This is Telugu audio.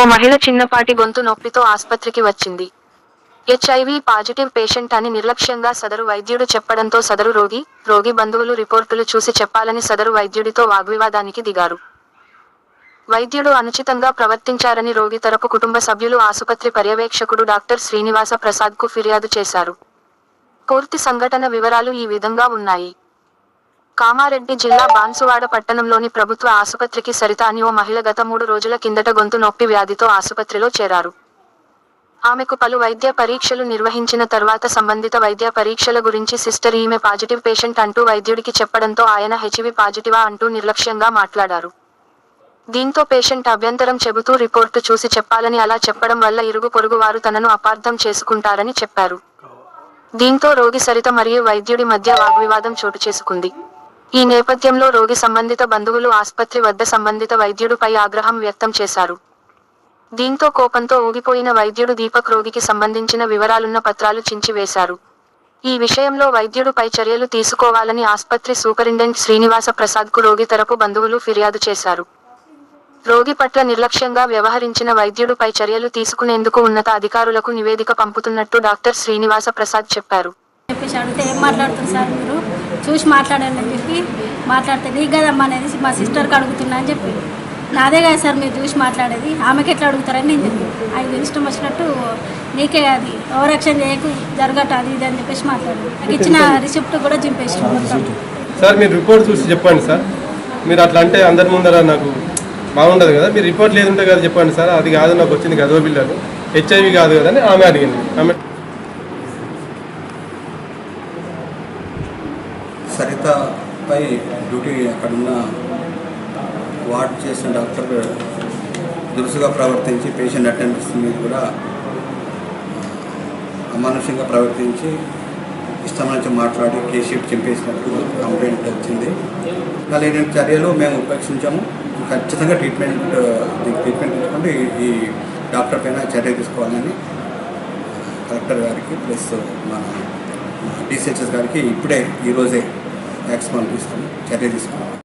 ఓ మహిళ చిన్నపాటి గొంతు నొప్పితో ఆస్పత్రికి వచ్చింది. హెచ్ఐవి పాజిటివ్ పేషెంట్ అని నిర్లక్ష్యంగా సదరు వైద్యుడు చెప్పడంతో సదరు రోగి రోగి బంధువులు రిపోర్టులు చూసి చెప్పాలని సదరు వైద్యుడితో వాగ్వివాదానికి దిగారు. వైద్యుడు అనుచితంగా ప్రవర్తించారని రోగి తరపు కుటుంబ సభ్యులు ఆసుపత్రి పర్యవేక్షకుడు డాక్టర్ శ్రీనివాస ప్రసాద్కు ఫిర్యాదు చేశారు. పూర్తి సంఘటన వివరాలు ఈ విధంగా ఉన్నాయి. కామారెడ్డి జిల్లా బాన్సువాడ పట్టణంలోని ప్రభుత్వ ఆసుపత్రికి సరిత అని ఓ మహిళ గత మూడు రోజుల కిందట గొంతు నొప్పి వ్యాధితో ఆసుపత్రిలో చేరారు. ఆమెకు పలు వైద్య పరీక్షలు నిర్వహించిన తర్వాత సంబంధిత వైద్య పరీక్షల గురించి సిస్టర్ ఈమె పాజిటివ్ పేషెంట్ అంటూ వైద్యుడికి చెప్పడంతో ఆయన హెచ్వి పాజిటివా అంటూ నిర్లక్ష్యంగా మాట్లాడారు. దీంతో పేషెంట్ అభ్యంతరం చెబుతూ రిపోర్టు చూసి చెప్పాలని అలా చెప్పడం వల్ల ఇరుగు పొరుగు వారు తనను అపార్థం చేసుకుంటారని చెప్పారు. దీంతో రోగి సరిత మరియు వైద్యుడి మధ్య వాగ్వివాదం చోటు చేసుకుంది. ఈ నేపథ్యంలో రోగి సంబంధిత బంధువులు ఆసుపత్రి వద్ద సంబంధిత వైద్యుడిపై ఆగ్రహం వ్యక్తం చేశారు. దీంతో కోపంతో ఊగిపోయిన వైద్యుడు దీపక్ రోగికి సంబంధించిన వివరాలున్న పత్రాలు చించివేశారు. ఈ విషయంలో వైద్యుడుపై చర్యలు తీసుకోవాలని ఆసుపత్రి సూపరింటెండెంట్ శ్రీనివాస ప్రసాద్కు రోగి తరపు బంధువులు ఫిర్యాదు చేశారు. రోగి పట్ల నిర్లక్ష్యంగా వ్యవహరించిన వైద్యుడిపై చర్యలు తీసుకునేందుకు ఉన్నత అధికారులకు నివేదిక పంపుతున్నట్టు డాక్టర్ శ్రీనివాస ప్రసాద్ చెప్పారు. చెప్పేసి అడిగితే ఏం మాట్లాడుతుంది సార్ మీరు? చూసి మాట్లాడండి అని చెప్పి మాట్లాడితే నీకు కదమ్మా అనేది మా సిస్టర్కి అడుగుతున్నా అని చెప్పి. నాదే కదా సార్ మీరు చూసి మాట్లాడేది. ఆమెకి ఎట్లా అడుగుతారని నేను చెప్పి. ఆయన ఇష్టం వచ్చినట్టు నీకే అది ఓవరాక్షన్ చేయకు జరగట అది ఇది అని చెప్పేసి మాట్లాడు నాకు ఇచ్చిన రిసిప్ట్ కూడా చింపేసి సార్ మీరు రిపోర్ట్ చూసి చెప్పండి సార్. మీరు అట్లా అంటే అందరి ముందర నాకు బాగుండదు కదా. మీరు రిపోర్ట్ లేదు ఉంటే కదా చెప్పండి సార్. అది కాదు నాకు వచ్చింది గదవ బిల్లు హెచ్ఐవి కాదు కదా అని ఆమె అడిగింది. ఆమె సరితపై డ్యూటీ అక్కడున్న వార్డ్ చేసిన డాక్టర్ దురుసుగా ప్రవర్తించి పేషెంట్ అటెండెన్స్ మీద కూడా అమానుషంగా ప్రవర్తించి ఇష్టం నుంచి మాట్లాడి కేసు చంపేసినట్టు కంప్లైంట్ వచ్చింది. మళ్ళీ చర్యలు మేము ఉపేక్షించాము. ఖచ్చితంగా ట్రీట్మెంట్ దీనికి ట్రీట్మెంట్ తీసుకుంటే ఈ- ఈ డాక్టర్ పైన చర్య తీసుకోవాలని కలెక్టర్ గారికి ప్లస్ మన డిసిహెచ్ఎస్ గారికి ఇప్పుడే ఈరోజే యాక్స్ తీసుకొని చర్య తీసుకున్నాం